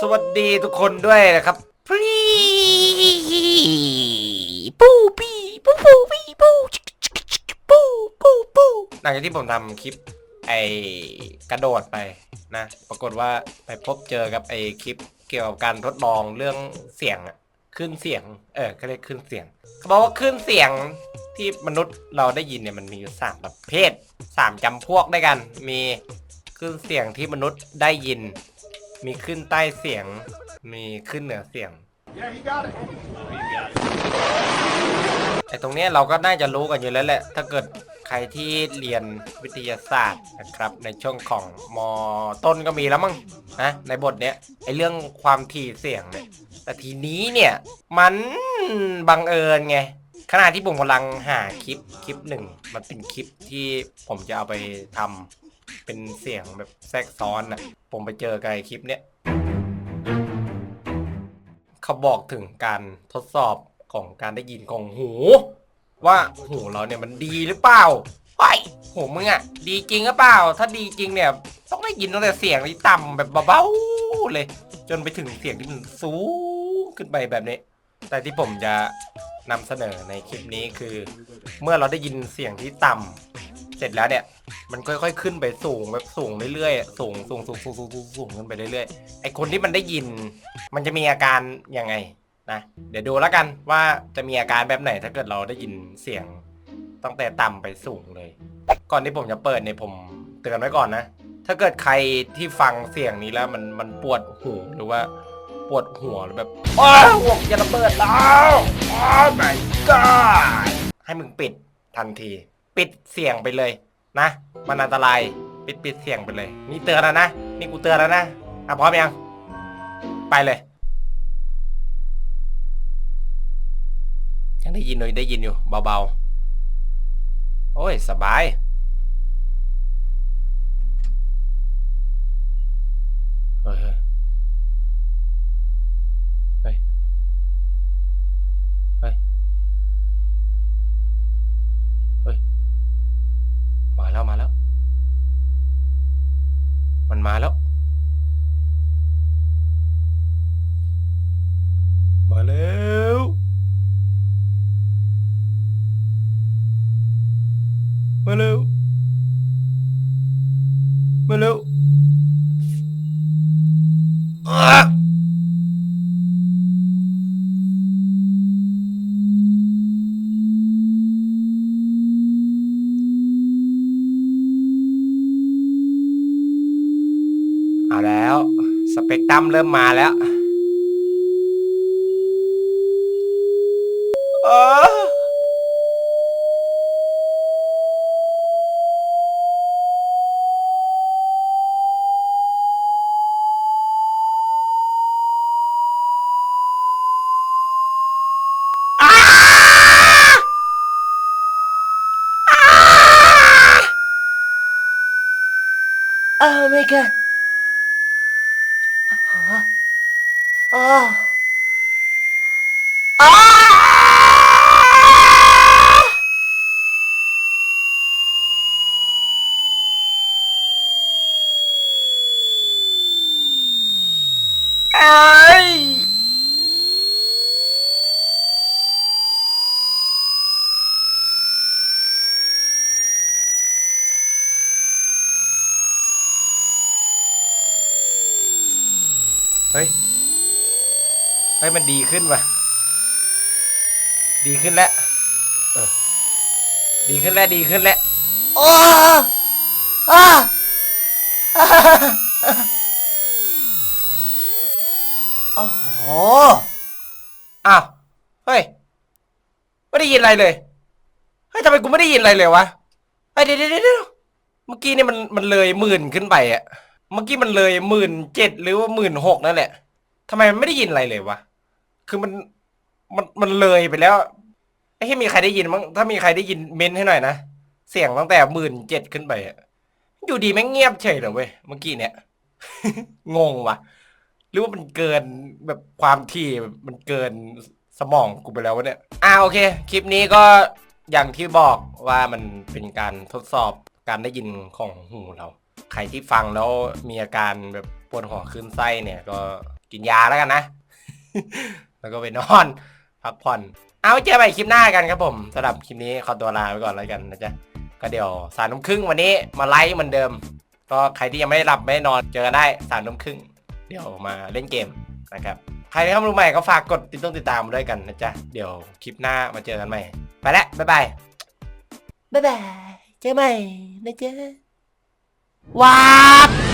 สวัสดีทุกคนด้วยนะครับพรีปูปีปูปูปีปูชิคชิคชิคปูปูปูหลังจากที่ผมทำคลิปไอกระโดดไปนะ ปรากฏว่าไปพบเจอกับไอคลิปเกี่ยวกับการทดลองเรื่องเสียงอะขึ้นเสียง เออก็เรียกขึ้นเสียงเขาบอกว่าขึ้นเสียงที่มนุษย์เราได้ยินเนี่ยมันมีอยู่สามประเภทสามจำพวกด้วยกัน มีขึ้นเสียงที่มนุษย์ได้ยิน มีขึ้นใต้เสียง มีขึ้นเหนือเสียง Yeah, he got it. ไอ้ตรงเนี้ยเราก็น่าจะรู้กันอยู่แล้วแหละ ถ้าเกิดใครที่เรียนวิทยาศาสตร์นะครับ ในช่วงของมต้นก็มีแล้วมั้งนะในบทเนี้ยไอ้เรื่องความถี่เสียงเนี่ยแต่ทีนี้เนี่ย มันบังเอิญไงขณะที่ผมกำลังหาคลิปคลิปหนึ่ง มันเป็นคลิปที่ผมจะเอาไปทำ เป็นเสียงแบบแทรกซ้อนอะ ผมไปเจอกับไอ้คลิปเนี้ยเขาบอกถึงการทดสอบของการได้ยินของหู ว่าหูเราเนี่ยมันดีหรือเปล่าไอ้ยหูมึงอะดีจริงหรือเปล่า ถ้าดีจริงเนี่ย ต้องได้ยินตั้งแต่เสียงที่ต่ำแบบเบาๆเลย จนไปถึงเสียงที่มันสูงขึ้นไปแบบนี้ แต่ที่ผมจะนำเสนอในคลิปนี้คือ เมื่อเราได้ยินเสียงที่ต่ำ เสร็จแล้วเนี่ย มันค่อยๆขึ้นไปสูงแบบสูงเรื่อยๆสูงสูงสูงสูงสูงสูงสูงขึ้นไปเรื่อยๆไอคนที่มันได้ยิน มันจะมีอาการยังไงนะเดี๋ยวดูแล้วกันว่าจะมีอาการแบบไหนถ้าเกิดเราได้ยินเสียงตั้งแต่ต่ำไปสูงเลย ก่อนที่ผมจะเปิดเนี่ยผมเตือนไว้ก่อนนะ ถ้าเกิดใครที่ฟังเสียงนี้แล้วมันมันปวดหูหรือว่าปวดหัวหรือแบบอ้าหัวจะระเบิดแล้วอ้าว my god ให้มึงปิดทันที ปิดเสียงไปเลยนะ มันอันตรายปิดปิดเสียงไปเลย นี่เตือนแล้วนะนี่กูเตือนแล้วนะอะพร้อมยัง ไปเลยยังได้ยินอยู่ได้ยินอยู่เบาๆ โอ้ย สบาย เฮ้ย เฮ้ย เฮ้ย เฮ้ย มาแล้ว มาแล้ว มันมาแล้ว มาแล้ว มาเร็ว มาเร็วอะเอาแล้ว สเปกตรัมเริ่มมาแล้ว Oh my god. Oh. Oh. Ah! เฮ้ยเฮ้ยมันดีขึ้นว่ะ ดีขึ้นแล้วเออดีขึ้นแล้วดีขึ้นแล้วโอ้อาโอ้โหอ้าวเฮ้ยไม่ได้ยินอะไรเลยเฮ้ยทำไมกูไม่ได้ยินอะไรเลยวะเฮ้ยเดี๋ยวเดี๋ยวเดี๋ยวเมื่อกี้เนี่ยมันมันเลยหมื่นขึ้นไปอะ เมื่อกี้มันเลยหมื่นเจ็ดหรือว่าหมื่นหกนั่นแหละทำไมมันไม่ได้ยินอะไรเลยวะ คือมันมันมันเลยไปแล้วไอ้ที่มีใครได้ยินมั้งถ้ามีใครได้ยินเม้นให้หน่อยนะ เสียงตั้งแต่หมื่นเจ็ดขึ้นไปอะอยู่ดีแม่งเงียบเฉยเลยเว้ยเมื่อกี้เนี่ย งงว่ะหรือว่ามันเกินแบบความที่มันเกินสมองกูไปแล้ววะเนี่ยอ่าโอเค คลิปนี้ก็อย่างที่บอกว่ามันเป็นการทดสอบการได้ยินของหูเรา ครที่ฟังแล้วมีอาการแบบปวดหัวขึ้นไส้เนี่ย ก็กินยาแล้วกันนะ แล้วก็ไปนอน พักผ่อน เอาเจอใหม่คลิปหน้ากันครับผมสำหรับคลิปนี้ขอตัวลาไปก่อนแล้วกันนะจ๊ะก็เดี๋ยวสามทุ่มครึ่งวันนี้มาไลฟ์เหมือนเดิม ก็ใครที่ยังไม่ได้หลับไม่ได้นอนเจอกันได้สามทุ่มครึ่งเดี๋ยวมาเล่นเกมนะครับใครที่เข้ามาใหม่ก็ฝากกดติดตามติดตามด้วยกันนะจ๊ะเดี๋ยวคลิปหน้ามาเจอกันใหม่ ไปแล้วบ๊ายบายบ๊ายบายเจอใหม่นะจ๊ะ วาบ